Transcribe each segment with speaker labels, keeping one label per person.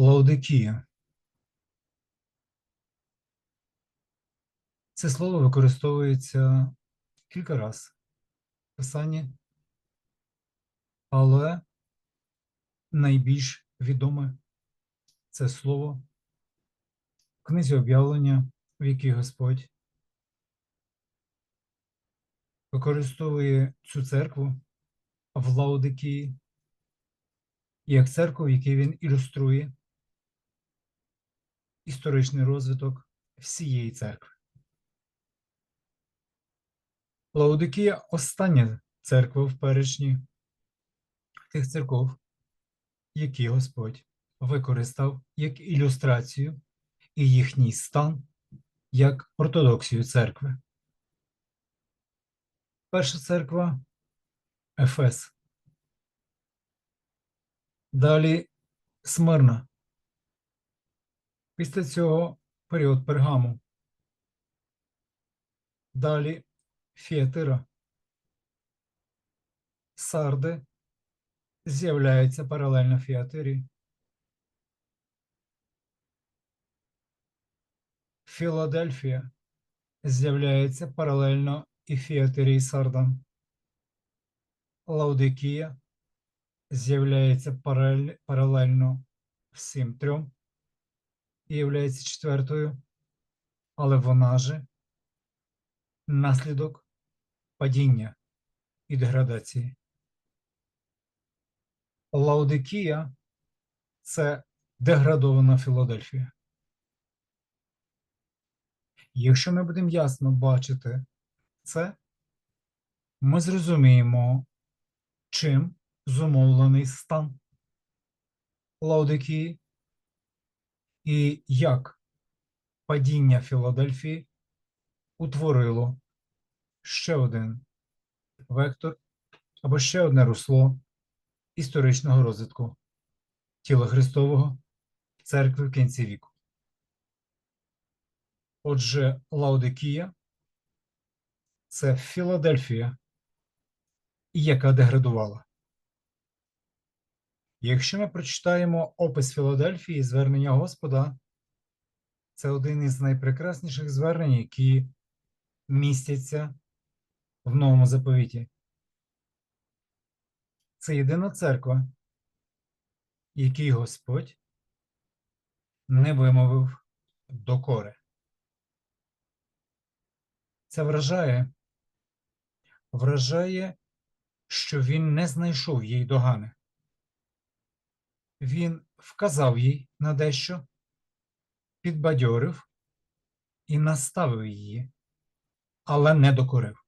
Speaker 1: Лаудикія. Це слово використовується кілька разів в писанні, але найбільш відоме це слово в книзі об'явлення, в якій Господь використовує цю церкву в Лаудикії як церкву, в якій він ілюструє історичний розвиток всієї церкви. Лаудикія остання церква в перечні тих церков, які Господь використав як ілюстрацію і їхній стан як ортодоксію церкви. Перша церква Ефес. Далі Смирна. Після цього період Пергаму. Далі Фіатира. Сарди з'являється паралельно Фіатирі. Філадельфія з'являється паралельно і Фіатирі і Сардам. Лаудикія з'являється паралельно всім трьом і являється четвертою, але вона же наслідок падіння і деградації. Лаудикія це деградована Філадельфія. Якщо ми будемо ясно бачити це, ми зрозуміємо, чим зумовлений стан Лаудикії і як падіння Філадельфії утворило ще один вектор або ще одне русло історичного розвитку тіла Христового церкви в кінці віку. Отже, Лаудикія це Філадельфія, яка деградувала. Якщо ми прочитаємо опис Філадельфії, звернення Господа, це один із найпрекрасніших звернень, які містяться в новому заповіті. Це єдина церква, якій Господь не вимовив докори. Це вражає, вражає, що він не знайшов їй догани. Він вказав їй на дещо, підбадьорив і наставив її, але не докорив.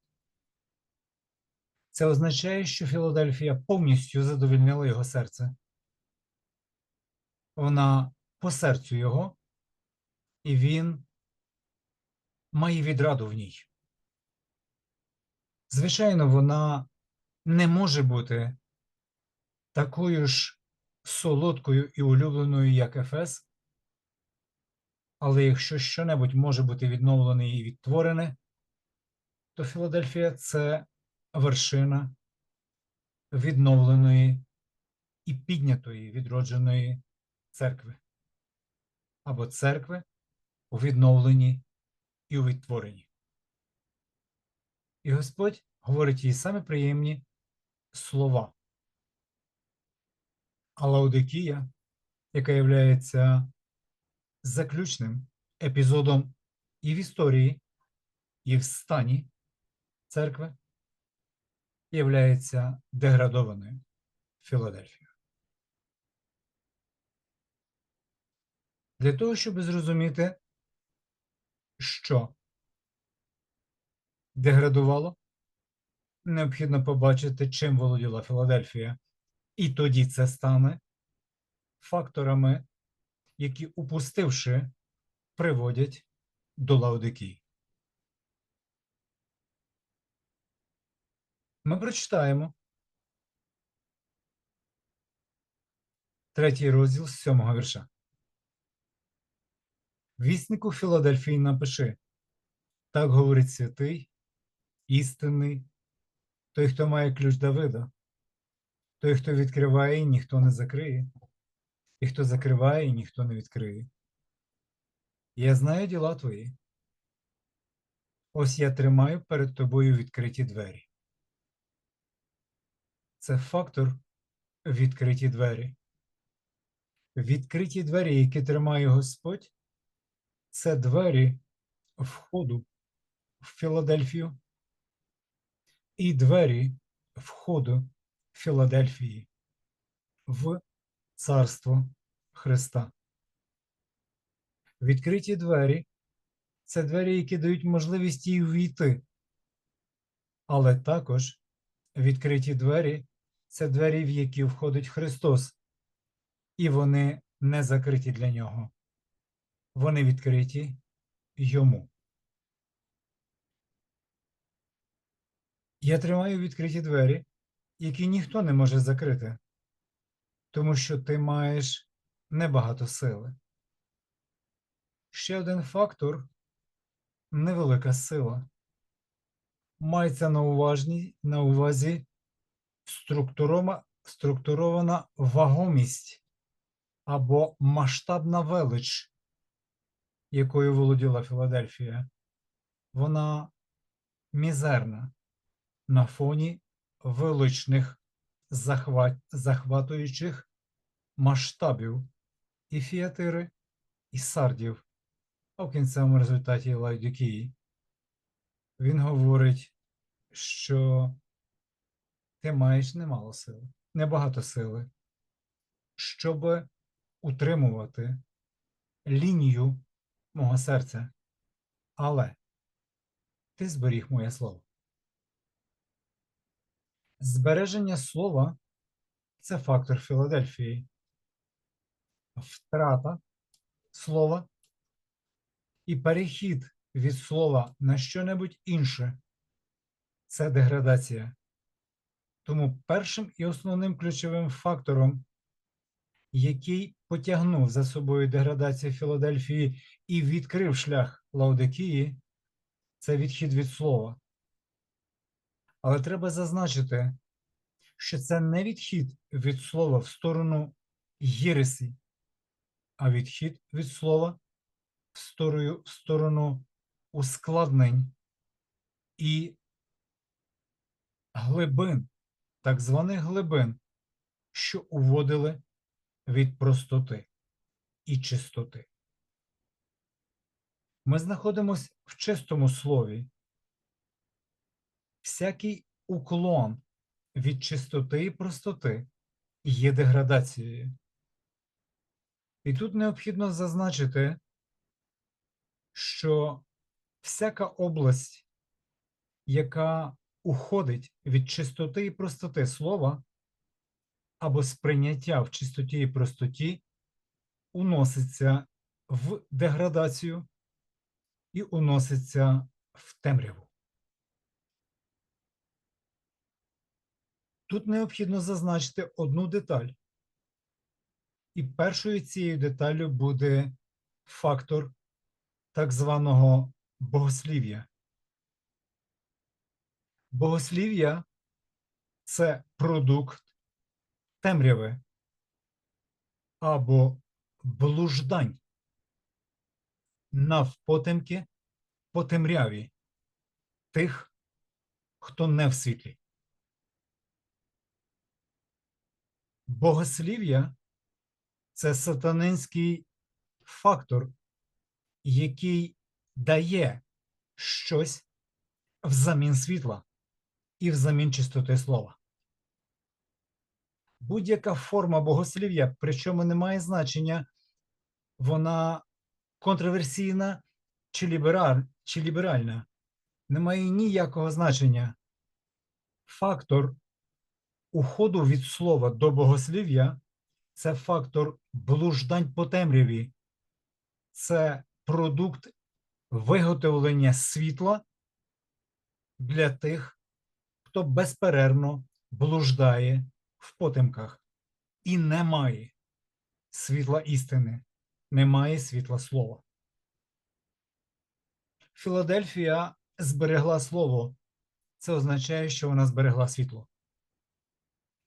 Speaker 1: Це означає, що Філадельфія повністю задовільнила його серце. Вона по серцю його, і він має відраду в ній. Звичайно, вона не може бути такою ж солодкою і улюбленою, як Ефес, але якщо щонебудь може бути відновлене і відтворене, то Філадельфія це вершина відновленої і піднятої відродженої церкви або церкви у відновленні і у відтворенні. І Господь говорить їй саме приємні слова. Лаудикія, яка є заключним епізодом і в історії, і в стані церкви, являється деградованою Філадельфією. Для того, щоб зрозуміти, що деградувало, необхідно побачити, чим володіла Філадельфія. І тоді це стане факторами, які, упустивши, приводять до Лаудикії. Ми прочитаємо третій розділ з сьомого вірша. Віснику Філадельфії напиши. Так говорить святий, істинний, той, хто має ключ Давида, той, хто відкриває ніхто не закриє, і хто закриває, ніхто не відкриє. Я знаю діла твої. Ось я тримаю перед тобою відкриті двері. Це фактор відкриті двері. Відкриті двері, які тримає Господь, це двері входу в Філадельфію і двері входу Філадельфії в Царство Христа. Відкриті двері це двері, які дають можливість їй увійти. Але також відкриті двері це двері, в які входить Христос, і вони не закриті для нього. Вони відкриті йому. Я тримаю відкриті двері, які ніхто не може закрити, тому що ти маєш небагато сили. Ще один фактор невелика сила. Мається на, уважні, на увазі структурована вагомість або масштабна велич, якою володіла Філадельфія. Вона мізерна на фоні величних захват, захватуючих масштабів і фіатири, і сардів, а в кінцевому результаті Лайдюкії. Він говорить, що ти маєш немало сили, небагато сили, щоб утримувати лінію мого серця. Але ти зберіг моє слово. Збереження слова це фактор Філадельфії. Втрата слова і перехід від слова на що-небудь інше це деградація. Тому першим і основним ключовим фактором, який потягнув за собою деградацію Філадельфії і відкрив шлях Лаудикії, це відхід від слова. Але треба зазначити, що це не відхід від слова в сторону єресі, а відхід від слова в сторону, в сторону ускладнень і глибин, так званих глибин, що уводили від простоти і чистоти. Ми знаходимося в чистому слові. Всякий уклон від чистоти і простоти є деградацією. І тут необхідно зазначити, що всяка область, яка уходить від чистоти і простоти слова або сприйняття в чистоті і простоті, уноситься в деградацію і уноситься в темряву. Тут необхідно зазначити одну деталь. І першою цією деталлю буде фактор так званого богослів'я. Богослів'я це продукт темряви або блуждань навпотемки по темряві тих, хто не в світлі. Богослів'я це сатанинський фактор, який дає щось взамін світла і взамін чистоти слова. Будь-яка форма богослів'я, причому не має значення, вона контроверсійна чи, лібераль, чи ліберальна, не має ніякого значення. Фактор уходу від слова до богослів'я це фактор блуждань по темряві, це продукт виготовлення світла для тих, хто безперервно блуждає в потемках і не має світла істини, не має світла слова. Філадельфія зберегла слово. Це означає, що вона зберегла світло.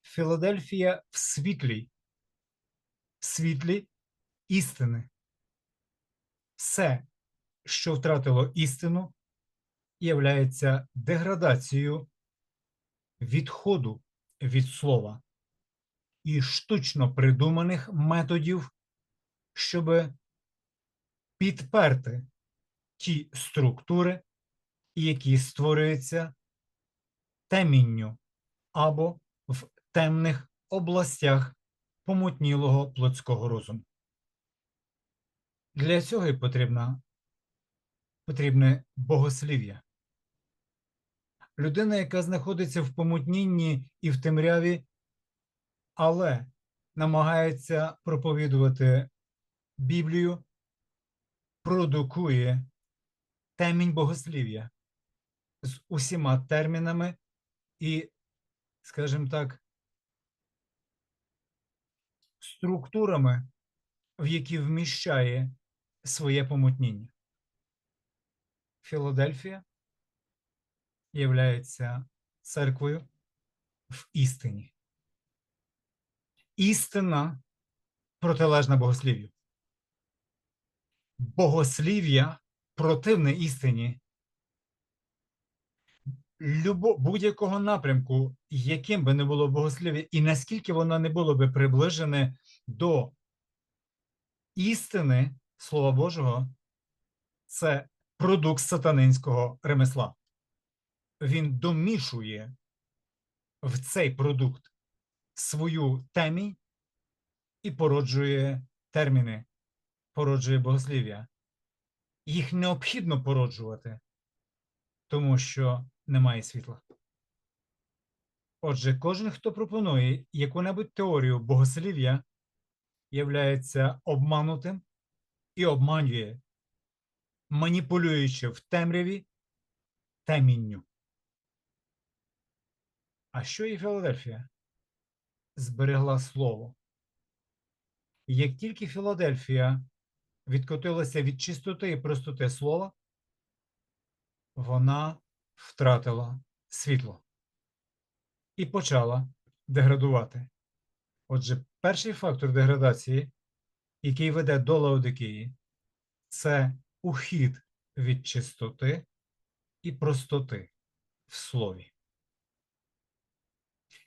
Speaker 1: Філадельфія в світлі в світлі істини. Все, що втратило істину, являється деградацією відходу від слова і штучно придуманих методів, щоб підперти ті структури, які створюються темінню або темних областях помутнілого плотського розуму. Для цього і потрібна, потрібне богослів'я. Людина, яка знаходиться в помутнінні і в темряві, але намагається проповідувати Біблію, продукує темінь богослів'я з усіма термінами і, скажімо так, структурами, в які вміщає своє помутніння. Філадельфія являється церквою в істині. Істина протилежна богослів'ю. Богослів'я противне істині. Будь-якого напрямку, яким би не було богослів'я, і наскільки воно не було би приближене до істини Слова Божого, це продукт сатанинського ремесла. Він домішує в цей продукт свою темінь і породжує терміни, породжує богослів'я. Їх необхідно породжувати, тому що немає світла. Отже, кожен, хто пропонує яку-небудь теорію богослів'я, являється обманутим і обманює, маніпулюючи в темряві темінню. А що і Філадельфія? Зберегла слово. Як тільки Філадельфія відкотилася від чистоти і простоти слова, вона втратила світло і почала деградувати. Отже, перший фактор деградації, який веде до Лаодикії, це ухід від чистоти і простоти в слові.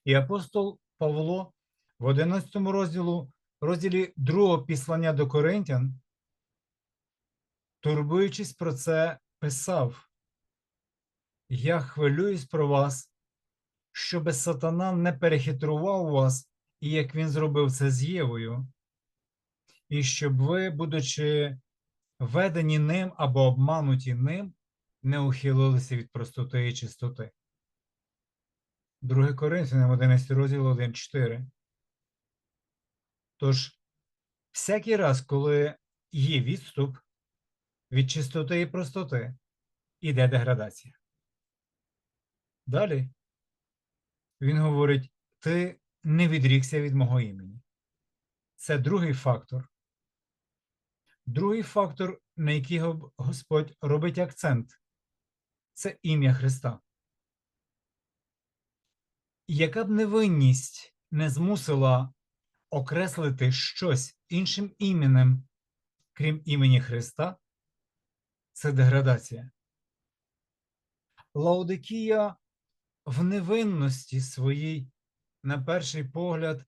Speaker 1: І апостол Павло в 11 розділу, розділі другого післання до Коринтян, турбуючись про це, писав: Я хвилююсь про вас, щоби сатана не перехитрував вас, і як він зробив це з Євою, і щоб ви, будучи ведені ним або обмануті ним, не ухилилися від простоти і чистоти. 2 Коринфянам 11 розділ 1.4. Тож, всякий раз, коли є відступ від чистоти і простоти, іде деградація. Далі він говорить: ти не відрікся від мого імені. Це другий фактор. Другий фактор, на який Господь робить акцент, це ім'я Христа. Яка б невинність не змусила окреслити щось іншим іменем, крім імені Христа, це деградація. Лаудикія в невинності своїй, на перший погляд,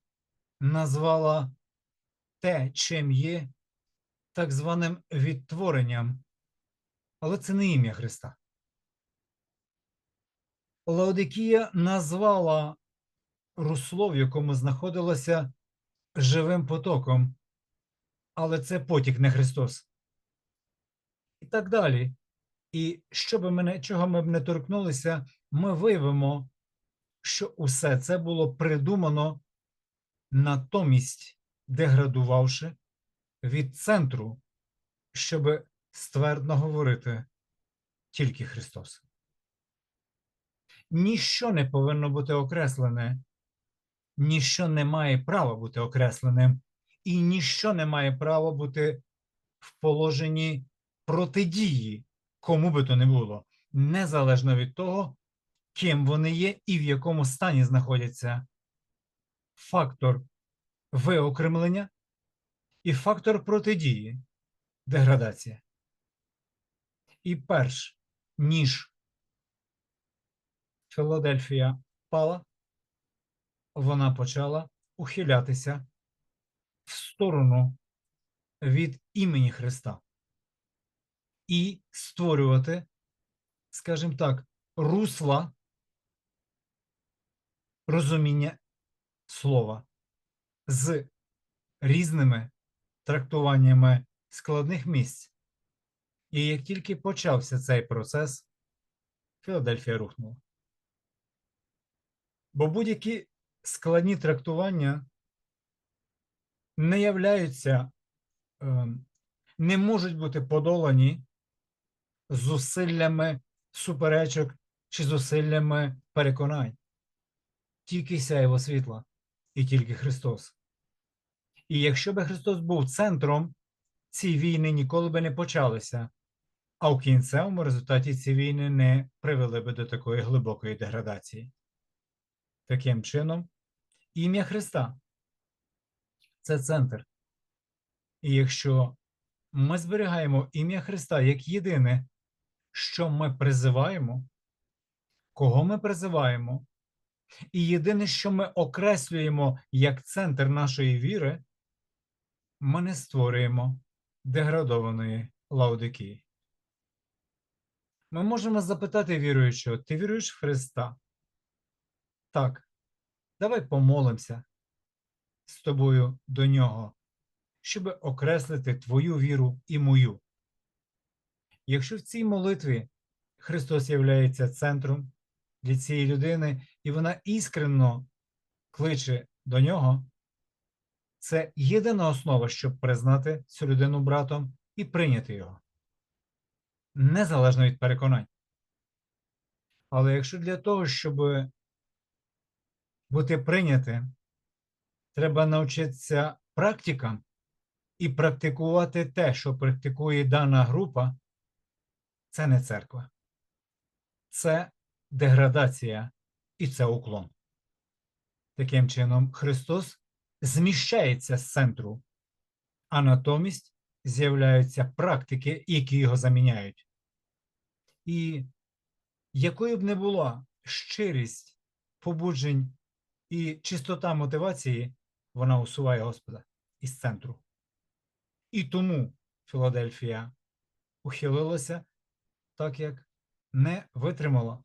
Speaker 1: назвала те, чим є, так званим відтворенням, але це не ім'я Христа. Лаодикія назвала русло, в якому знаходилося живим потоком, але це потік не Христос. І так далі. І що би мене, чого ми б не торкнулися, ми виявимо, що усе це було придумано натомість деградувавши від центру, щоб ствердно говорити тільки Христос. Ніщо не повинно бути окреслене, ніщо не має права бути окресленим, і ніщо не має права бути в положенні протидії, кому би то не було, незалежно від того, ким вони є і в якому стані знаходяться. Фактор виокремлення і фактор протидії деградація. І перш ніж Філадельфія пала, вона почала ухилятися в сторону від імені Христа і створювати, скажімо так, русла розуміння слова з різними трактуваннями складних місць. І як тільки почався цей процес, Філадельфія рухнула. Бо будь-які складні трактування не являються, ем, не можуть бути подолані зусиллями суперечок чи зусиллями переконань. Тільки сяєво світла і тільки Христос. І якщо би Христос був центром, ці війни ніколи би не почалися, а в кінцевому результаті ці війни не привели би до такої глибокої деградації. Таким чином, ім'я Христа це центр. І якщо ми зберігаємо ім'я Христа як єдине, що ми призиваємо, кого ми призиваємо, і єдине, що ми окреслюємо як центр нашої віри, ми не створюємо деградованої лаудикії. Ми можемо запитати віруючого, ти віруєш в Христа? Так, давай помолимося з тобою до нього, щоб окреслити твою віру і мою. Якщо в цій молитві Христос є центром для цієї людини, і вона іскренно кличе до нього, це єдина основа, щоб признати цю людину братом і прийняти його, незалежно від переконань. Але якщо для того, щоб бути прийнятим, треба навчитися практикам і практикувати те, що практикує дана група, це не церква, це деградація і це уклон. Таким чином, Христос зміщається з центру, а натомість з'являються практики, які його заміняють. І якою б не була щирість побуджень і чистота мотивації, вона усуває Господа із центру. І тому Філадельфія ухилилася, так як не витримала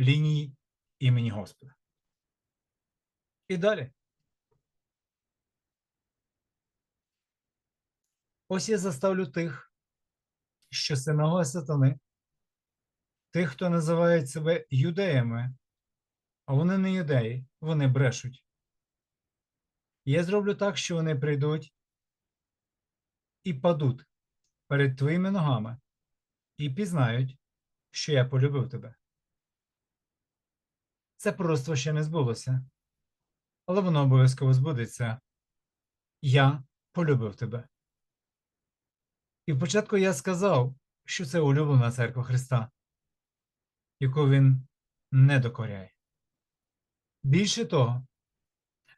Speaker 1: лінії імені Господа. І далі. Ось я заставлю тих, що синагога сатани, тих, хто називають себе юдеями, а вони не юдеї, вони брешуть. Я зроблю так, що вони прийдуть і падуть перед твоїми ногами і пізнають, що я полюбив тебе. Це просто ще не збулося, але воно обов'язково збудеться. Я полюбив тебе. І спочатку я сказав, що це улюблена церква Христа, яку він не докоряє. Більше того,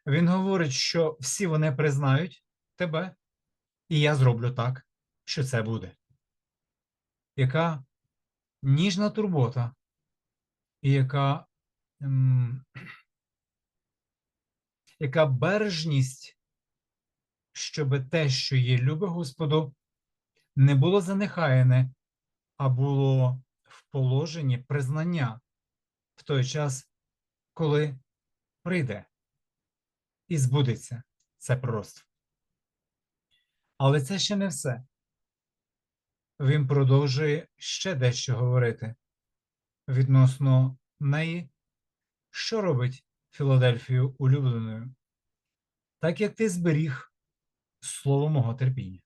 Speaker 1: він говорить, що всі вони признають тебе, і я зроблю так, що це буде. Яка ніжна турбота, і яка яка бережність, щоб те, що є любе Господу, не було занехаяне, а було в положенні признання в той час, коли прийде і збудеться це пророцтво. Але це ще не все. Він продовжує ще дещо говорити відносно неї, що робить Філадельфію улюбленою, так як ти зберіг слово мого терпіння.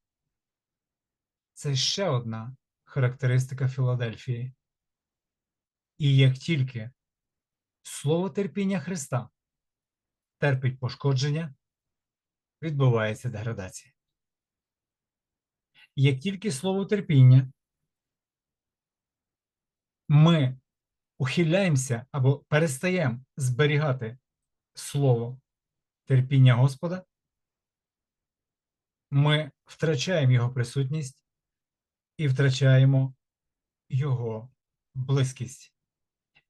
Speaker 1: Це ще одна характеристика Філадельфії. І як тільки слово терпіння Христа терпить пошкодження, відбувається деградація. Як тільки слово терпіння, ми ухиляємося або перестаємо зберігати слово терпіння Господа, ми втрачаємо його присутність і втрачаємо його близькість.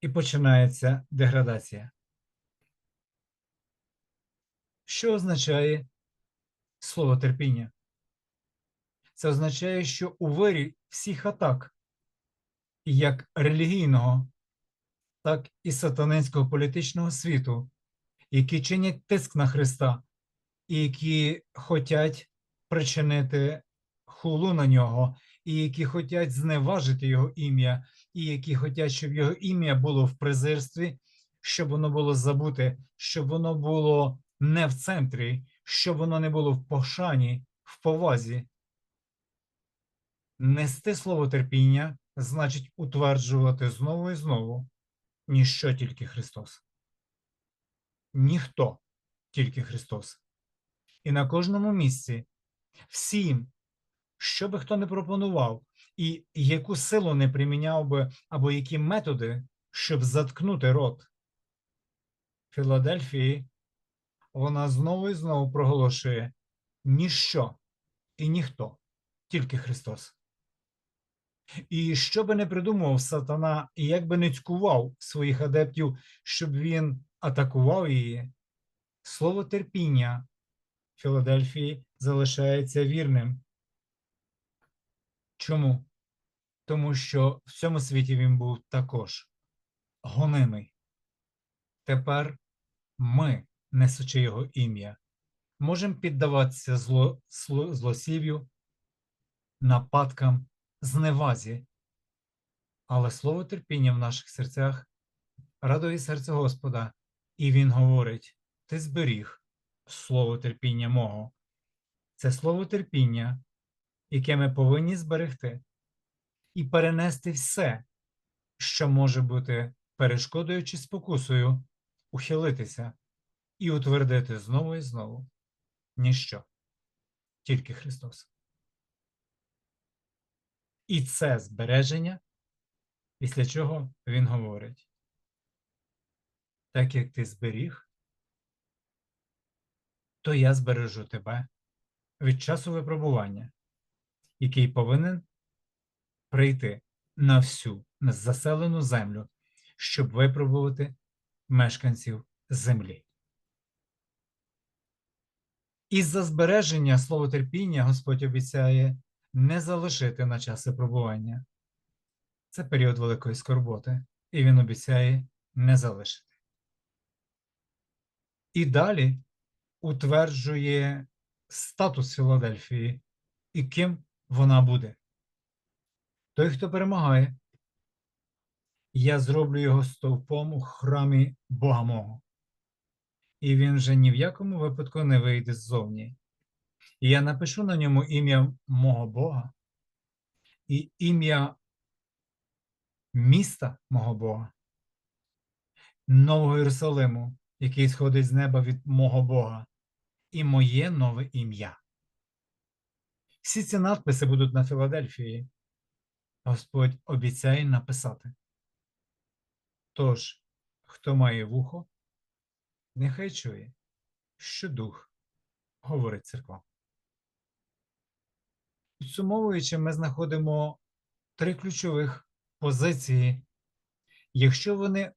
Speaker 1: І починається деградація. Що означає слово терпіння? Це означає, що у вирі всіх атак, як релігійного, так і сатанинського політичного світу, які чинять тиск на Христа, і які хочуть причинити хулу на нього, і які хочуть зневажити його ім'я, і які хочуть, щоб його ім'я було в презирстві, щоб воно було забуте, щоб воно було не в центрі, щоб воно не було в пошані, в повазі. Нести слово терпіння значить утверджувати знову і знову ніщо тільки Христос. Ніхто тільки Христос. І на кожному місці всім, що би хто не пропонував, і яку силу не приміняв би, або які методи, щоб заткнути рот Філадельфії, вона знову і знову проголошує ніщо і ніхто, тільки Христос. І що би не придумував сатана, і як би не цькував своїх адептів, щоб він атакував її, слово терпіння Філадельфії залишається вірним. Чому? Тому що в цьому світі він був також гонимий. Тепер ми, несучи його ім'я, можемо піддаватися зло, зло, злосів'ю, нападкам, зневазі, але слово терпіння в наших серцях радує серце Господа, і Він говорить: Ти зберіг слово терпіння мого. Це слово терпіння, яке ми повинні зберегти, і перенести все, що може бути перешкодою чи спокусою, ухилитися і утвердити знову і знову ніщо, тільки Христос. І це збереження, після чого Він говорить: так як ти зберіг, то я збережу тебе від часу випробування, який повинен прийти на всю заселену землю, щоб випробувати мешканців землі. І за збереження слово терпіння Господь обіцяє не залишити на час випробування. Це період великої скорботи, і він обіцяє не залишити. І далі утверджує статус Філадельфії і ким вона буде. Той, хто перемагає, я зроблю його стовпом у храмі Бога мого. І він вже ні в якому випадку не вийде ззовні. І я напишу на ньому ім'я мого Бога і ім'я міста мого Бога, Нового Єрусалиму, який сходить з неба від мого Бога, і моє нове ім'я. Всі ці надписи будуть на Філадельфії. Господь обіцяє написати. Тож, хто має вухо, нехай чує, що дух говорить церква. Підсумовуючи, ми знаходимо три ключових позиції. Якщо вони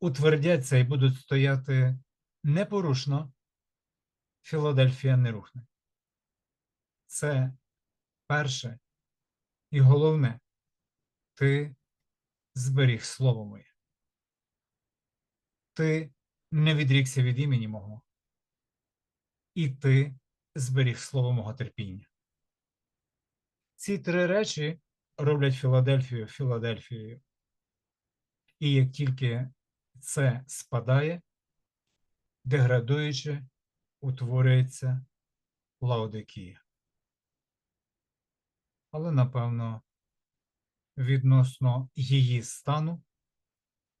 Speaker 1: утвердяться і будуть стояти непорушно, Філадельфія не рухне. Це перше і головне, ти зберіг слово моє. Ти не відрікся від імені мого, і ти зберіг слово мого терпіння. Ці три речі роблять Філадельфію Філадельфією. І як тільки це спадає, деградуючи, утворюється Лаодикія. Але, напевно, відносно її стану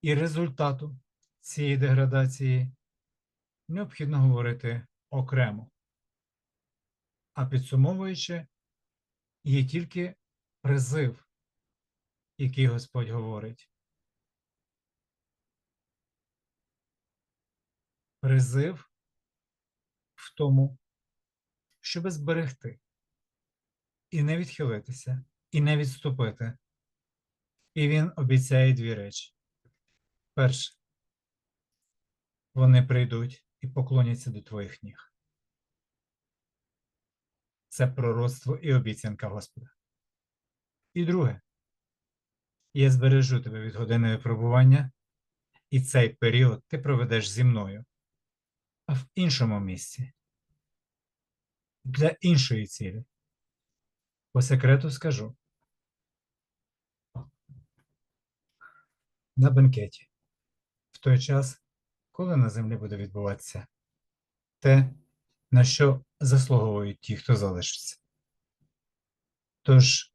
Speaker 1: і результату цієї деградації необхідно говорити окремо. А підсумовуючи, є тільки призив, який Господь говорить. Призив в тому, щоб зберегти і не відхилитися, і не відступити. І він обіцяє дві речі. Перше, вони прийдуть і поклоняться до твоїх ніг. Це пророцтво і обіцянка Господа. І друге, я збережу тебе від години випробування, і цей період ти проведеш зі мною, а в іншому місці, для іншої цілі. По секрету скажу. На бенкеті, в той час, коли на землі буде відбуватися те, на що заслуговують ті, хто залишиться. Тож,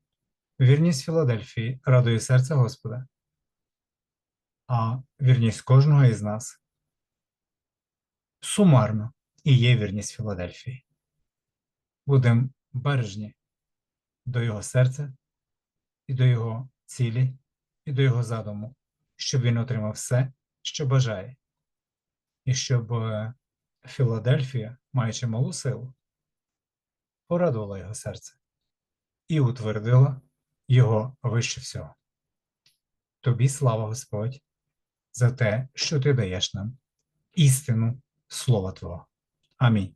Speaker 1: вірність Філадельфії радує серце Господа, а вірність кожного із нас сумарно і є вірність Філадельфії. Будемо бережні до його серця і до його цілі, і до його задуму, щоб він отримав все, що бажає, і щоб е, Філадельфія, маючи малу силу, порадувала його серце і утвердила його вище всього. Тобі слава Господь за те, що ти даєш нам істину Слова Твого. Амінь.